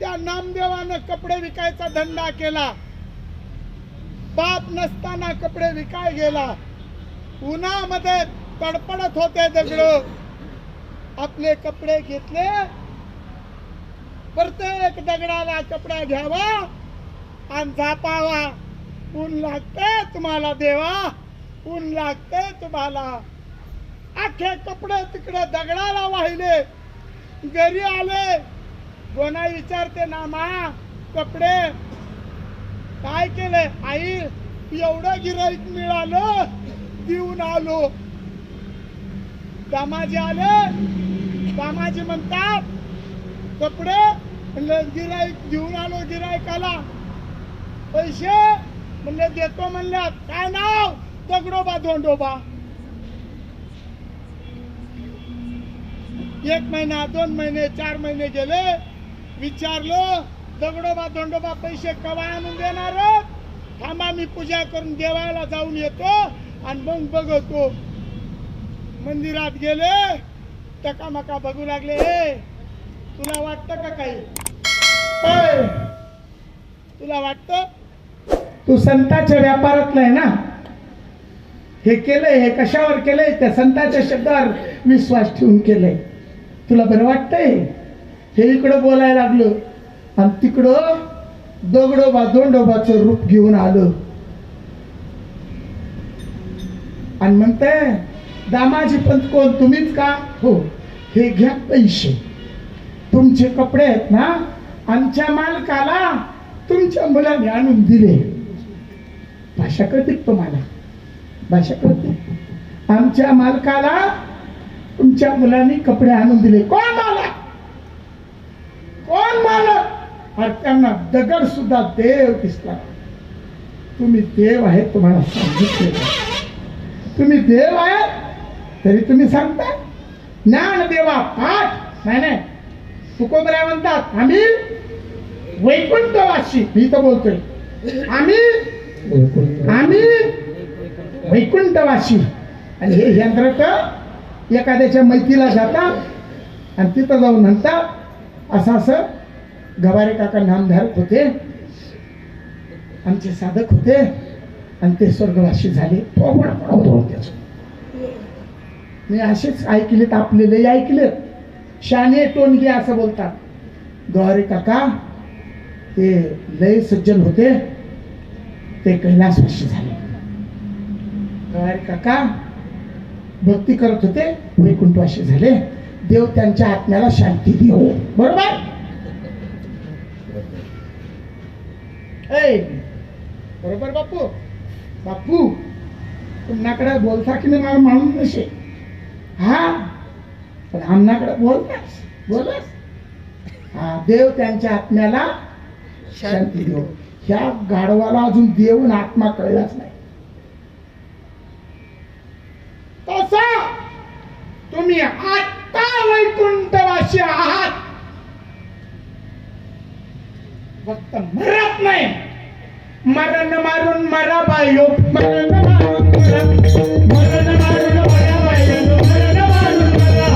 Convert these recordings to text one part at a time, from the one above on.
त्या नामदेवानं कपडे विकायचा धंदा केला. बाप नसताना कपडे विकाय गेला. उन्हामध्ये तडपडत होते दगड. आपले कपडे घेतले. प्रत्येक दगडाला कपडा घ्यावा आणि झापावा ऊन लागते तुम्हाला देवा. ऊन लागते तुम्हाला. अख्खे कपडे तिकडे दगडाला वाहिले. घरी आले. गोना विचारते ना मा कपडे काय केले? आई एवढं गिराईक मिळालं देऊन आलो. दामाजी आले. दामाजी म्हणतात कपडे म्हणले गिराईक घेऊन आलो गिराईकाला. पैसे म्हणले देतो म्हणल्यात. काय नाव? दगडोबा धोंडोबा एक महिना दोन महिने चार महिने गेले. विचारलं दगडोबा धोंडोबा पैसे कवा आणून देणार? थांबा मी पूजा करून देवाला जाऊन येतो आणि मग बघतो. मंदिरात गेले टकामका बघू लागले हे तुला वाटतं का काही? तुला वाटतं? तू संताच्या व्यापारातला आहे ना? हे केलंय हे कशावर केलंय? त्या संताच्या शब्दावर विश्वास ठेवून केलंय. तुला बरं वाटतंय? हे इकडं बोलायला लागलं. आणि तिकडं दगडोबा दोंडोबाचं रूप घेऊन आलं. आणि म्हणताय दामाजी पंत कोण? तुम्हीच का? हो हे घ्या पैसे. तुमचे कपडे आहेत ना आमच्या मालकाला तुमच्या मुलाने आणून दिले. भाषा कळते तुम्हाला? भाषा कळते? आमच्या मालकाला तुमच्या मुलांनी कपडे आणून दिले. कोण मालक आणि त्यांना दगड सुद्धा देव दिसला. तुम्ही देव आहे तुम्हाला सांगितले. तुम्ही देव आहे तरी तुम्ही सांगता? ज्ञान देवा पाठ. नाही नाही. तुकोबऱ्या म्हणतात आम्ही वैकुंठवासी. मी तर बोलतोय. आम्ही आम्ही वैकुंठवासी. आणि हे यंत्रक एखाद्याच्या मैतीला जातात आणि तिथं जाऊन म्हणतात असं असं गवारे काका नामधारक होते. आमचे साधक होते. आणि ते स्वर्गवासी झाले. मी असेच ऐकलेत आपले लय शाने टोनगे असं बोलतात. गवारे काका ते लय सज्जन होते. ते कैलासवासी झाले. गवारे काका भक्ती करत होते. वैकुंठवासी झाले. देव त्यांच्या आत्म्याला शांती देऊ बरोबर? ऐ, बरोबर बापू? बापू तुमच्याकडे बोलता की नाही मला माणूस नसे हा? पण आमनाकडे बोलतास बोलस हा देव त्यांच्या आत्म्याला शांती देऊ. ह्या गाढवाला अजून देऊन आत्मा कळलाच नाही. तसा तुम्ही आत्ता वैकुंठवाशी आहात. फक्त मरत नाही. मरण मारून मरा बायो मरण मारून मरण मारून मरा मरण मारून मरा.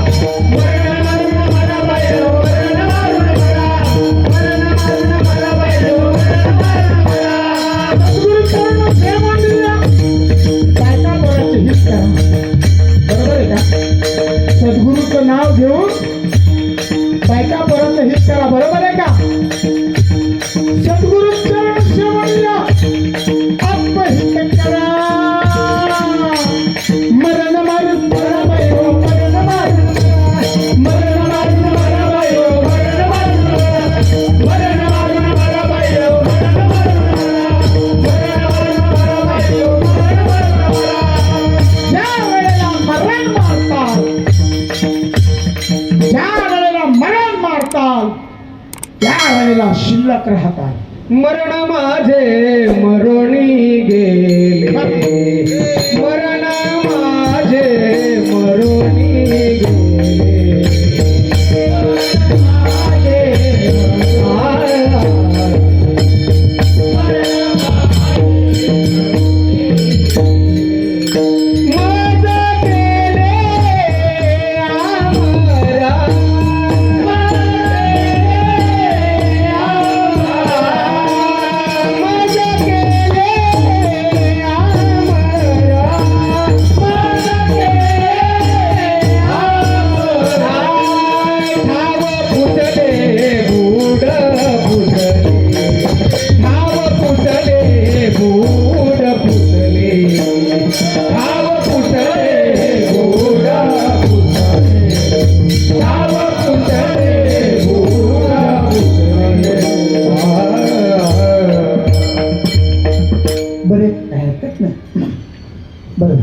मरण मारून मरा मरण मारून मरा. मरण मारून मरा मरण मारून मरा. काय काय बोलायचं हेच करा? बरोबर आहे का? सद्गुरूचं नाव घेऊन बायका परत हित करा? बरोबर आहे का? शिल्लक राहतात मरण माझे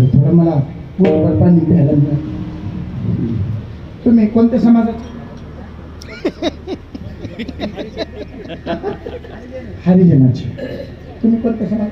थोडं मला पोटभर पाणी प्यायला मिळालं. तुम्ही कोणत्या समाजात? हरिजनाचे. तुम्ही कोणत्या समाज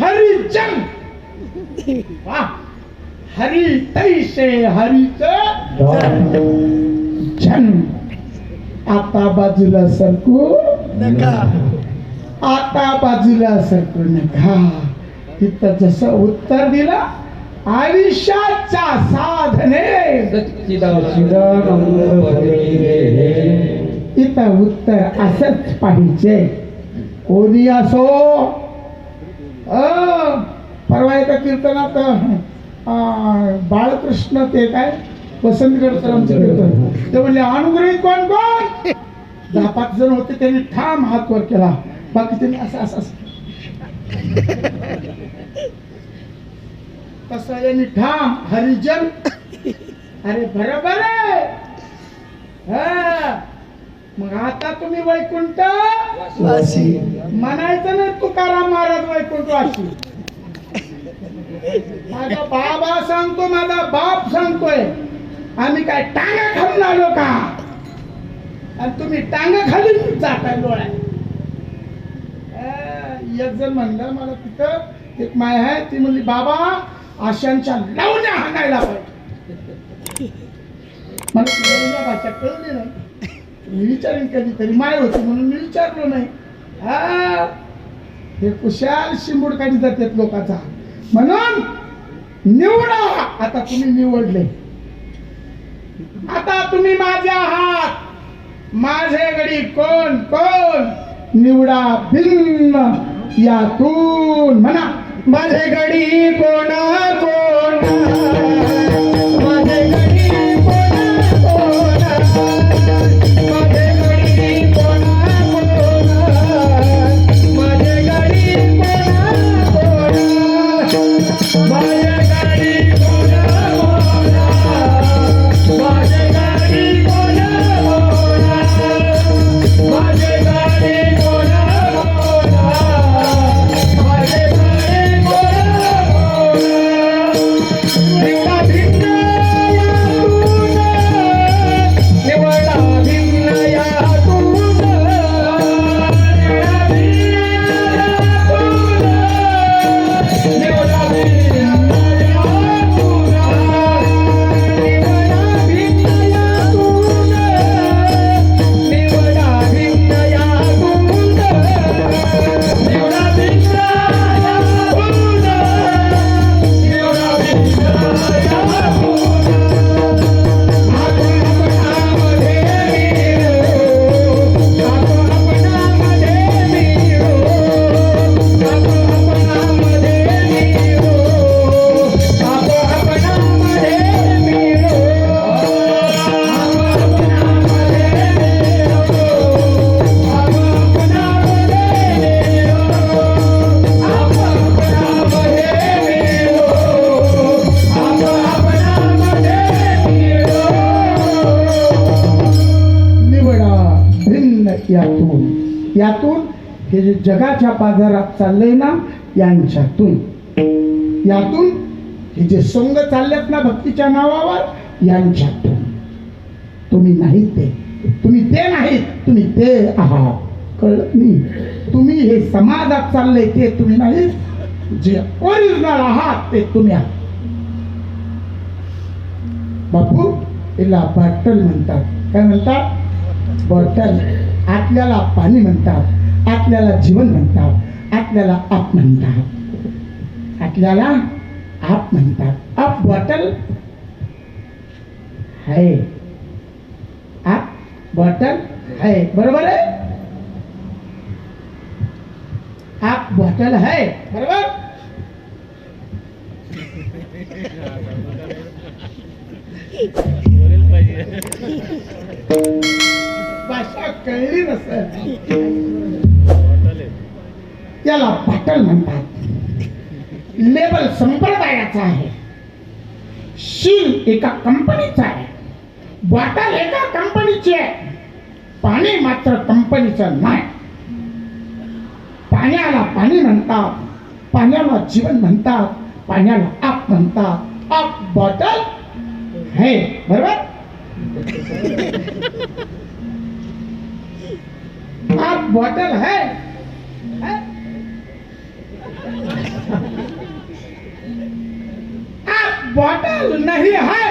हरिचंद वा. हरी तैसे हरीच छन आता बाजूला सरकू. नका. आता बाजूला सरकू. नका. तिथं जसं उत्तर दिलं आयुष्याच्या साधने. इथं उत्तर असंच पाहिजे. कोणी असो. अ, परवा एका कीर्तनात बाळकृष्ण ते काय? वसंतगडकर आमचे कीर्तन. ते म्हणले अनुग्रही कोण कोण? दहा पाच जण होते त्यांनी ठाम हात वर केला. बाकी त्यांनी असं असं. यांनी ठाम हरिजन. अरे बरोबर आहे. हा. मग आता तुम्ही वैकुंठ? वासी. म्हणायचं नाही तुकाराम महाराज वैकुंठ वासी. माझा बाबा सांगतो माझा बाप सांगतोय. आम्ही काय टांगा खाऊन आलो का? आणि तुम्ही टांगा खाली जाताय डोळ्या एक जण म्हणलं मला तिथं एक माय आहे ती म्हणली बाबा आशांच्या लावण्या हाणायला पाहिजे मला ती भाषा कळली नाही. मी विचारेन कधीतरी माय होती म्हणून मी विचारलो नाही. हा हे कुशाल शिंबूड काढी जातात लोकांचा. म्हणून निवडा. आता तुम्ही निवडले. आता तुम्ही माझे आहात. माझे गडी कोण कोण? निवडा भिन्न यातून म्हणा. माझे गडी कोणा कोणा? यातून यातून हे जे जगाच्या बाजारात चाललंय ना यांच्यातून. यातून हे जे संघ चाललेत ना भक्तीच्या नावावर यांच्यातून. तुम्ही नाहीत ते. तुम्ही ते नाहीत तुम्ही ते आहात. कळत नाही. तुम्ही हे समाजात चाललंय ते तुम्ही नाही जे ओरिजिनल आहात ते तुम्ही आहात. बापू याला बॉटल म्हणतात. काय म्हणतात? बॉटल. आतल्याला पाणी म्हणतात आतल्याला जीवन म्हणतात आतल्याला आप म्हणतात. आतल्याला आप म्हणतात. आप बॉटल आहे. आप बॉटल आहे. बरोबर आहे? आप बॉटल है बरोबर? भाषा कळली नसेल. याला बॉटल म्हणतात. लेबल संप्रदायाचा आहे. शील एका कंपनीचा आहे. बॉटल एका कंपनीची आहे. पाणी मात्र कंपनीचं नाही. पाण्याला पाणी म्हणतात. पाण्याला जीवन म्हणतात. पाण्याला आप म्हणतात. आप बॉटल है बरोबर आप बॉटल है है? आप बॉटल नहीं है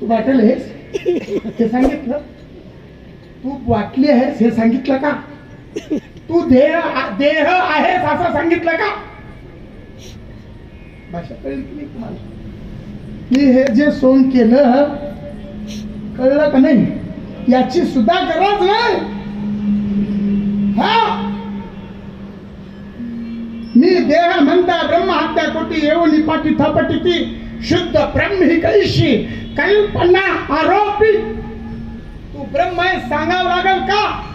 तू बाटल आहेस हे सांगितलं. तू वाटली आहेस हे सांगितलं का? तू देह देह आहेस असं सांगितलं का? भाषा कळली की नाही तुम्हाला? मी हे जे सोंग केलं कळलं का नाही? याची सुद्धा गरज नाही. हा? मी देह म्हणता ब्रह्म हत्या कोटी येऊन पाठी थपटी ती शुद्ध ब्रह्म ही कैशी? कल्पना आरोपी. तू ब्रह्म हे सांगावं लागेल का?